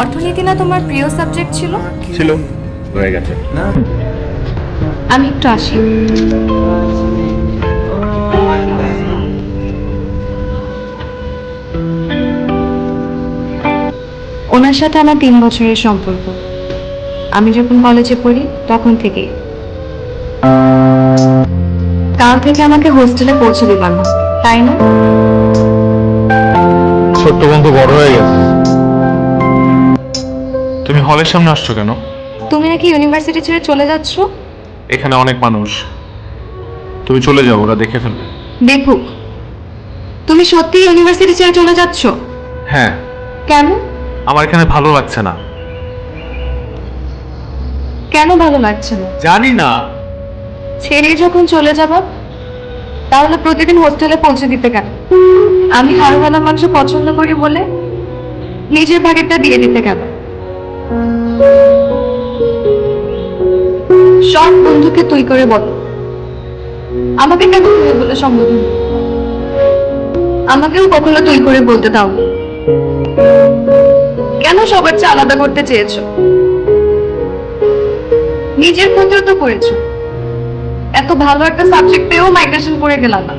অর্থনীতি না তোমার প্রিয় সাবজেক্ট ছিল? ছিল হয়ে গেছে। আমি একটু আসি। ওনার সাথে আমার তিন বছরের সম্পর্ক। আমি যখন কলেজে পড়ি তখন থেকেই কাল থেকে আমাকে হোস্টেলে পৌঁছে না তাই না? ছোট্ট বন্ধু বড় হয়ে গেছে। তুমি হলের সামনে আসছো কেন? তুমি নাকি ইউনিভার্সিটি ছেড়ে চলে যাচ্ছ? এখানে অনেক মানুষ। তুমি চলে যাও ওরা দেখে ফেলবে। দেখুক তুমি সত্যি ইউনিভার্সিটি ছেড়ে চলে যাচ্ছ? হ্যাঁ। কেন? আমার এখানে ভালো লাগছে না। কেন ভালো লাগছে না? জানি না। ছেড়ে যখন চলে যাব তাহলে প্রতিদিন হোস্টেলে পৌঁছে দিতে কেন? আমি ভালো মাংস পছন্দ করি বলে নিজের ভাগেরটা দিয়ে দিতে কেন? সব বন্ধুকে তুই করে বল। আমাকে কেন তুই বলে সম্বোধন? আমাকেও কখনো তুই করে বলতে দাও। কেন সবার চেয়ে আলাদা করতে চেয়েছো? নিজের ক্ষতিও তো করেছ। এত ভালো একটা সাবজেক্ট পেয়েও মাইগ্রেশন করে গেলাম না।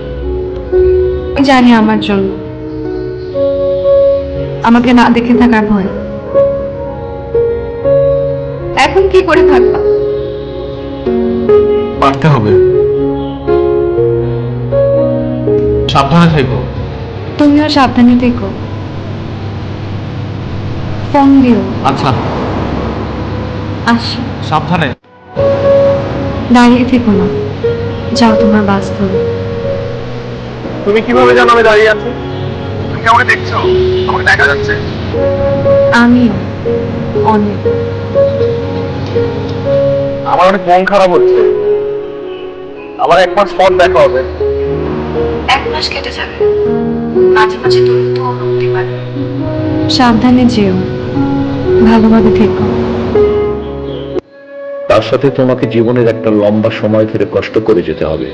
জানি আমার জন্য। আমাকে না দেখে থাকার ভয়। কি করে থাকবা? পারতে হবে। সাবধানে থাকো। তুমিও সাবধানে থেকো। ফোন দিও। আচ্ছা। আসি। সাবধানে। দাঁড়িয়ে থেকো না। যাও তোমার বাস ধরো তুমি কীভাবে জানো আমি দাঁড়িয়ে আছি? তুমি কি আমাকে দেখছ? আমাকে দেখা যাচ্ছে। আমিও। অনেক। আমার অনেক মন খারাপ হচ্ছে। আবার এক মাস পর দেখা হবে। এক মাস কেটে যাবে। মাঝে মাঝে তুমি তো অনুমতি পাবে। সাবধানে যেও। ভালোভাবে থেকো। তার সাথে তোমাকে জীবনের একটা লম্বা সময় ধরে কষ্ট করে যেতে হবে।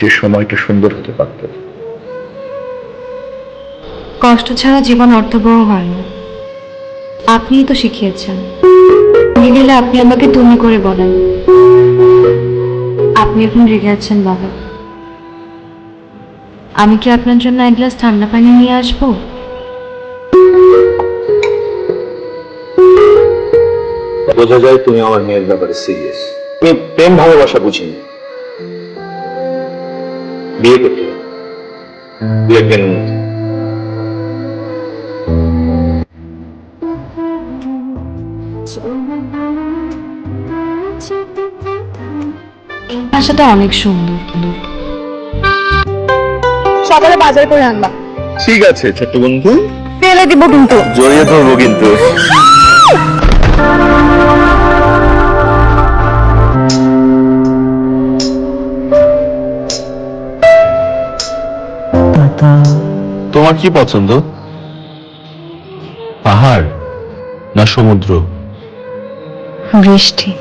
যে সময়টা সুন্দর হতে পারত। কষ্ট ছাড়া জীবন অর্থবহ হয় না। আপনিই তো শিখিয়েছেন। রেগে গেলে আপনি আমাকে তুমি করে বলেন। আপনি এখন রেগে আছেন, বাবা। আমি কি আপনার জন্য এক গ্লাস ঠান্ডা পানি নিয়ে আসব? বোঝা যায় তুমি আমার মেয়ের ব্যাপারে সিরিয়াস তুমি প্রেম ভালোবাসা বুঝিনি। বিয়ে করতে। দু একদিনের এই ভাষাটা অনেক সুন্দর সকালে বাজার করে আনবা। ঠিক আছে ছোট্ট বন্ধু। ফেলে দিব কিন্তু। জড়িয়ে ধরবো কিন্তু। তোমার কি পছন্দ? পাহাড় না সমুদ্র? বৃষ্টি।